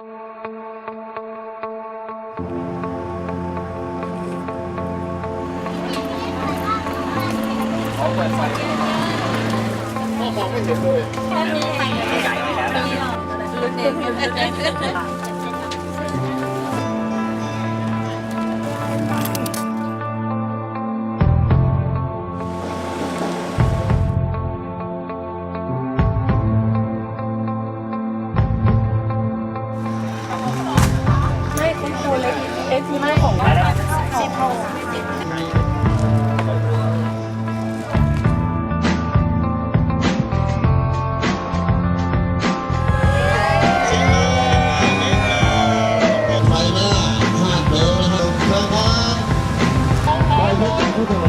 เขาเปิดไฟพ่อมองไม่เห็นเลยใหญ่ไปแล้วนะไม่ เอฟซีมาของว่าสิบโมง ไป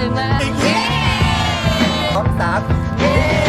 ถึงแล้วมาถึงแล้วสองสาม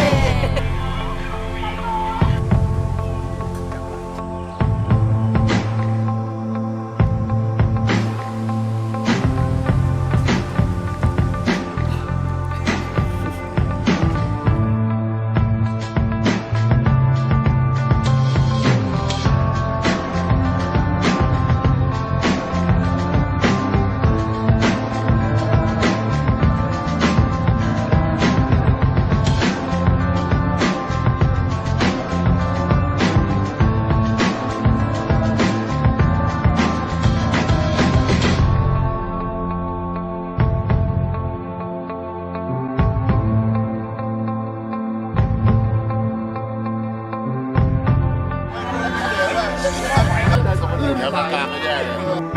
ได้สองคนอื่นแล้วกลางก็แย่เลย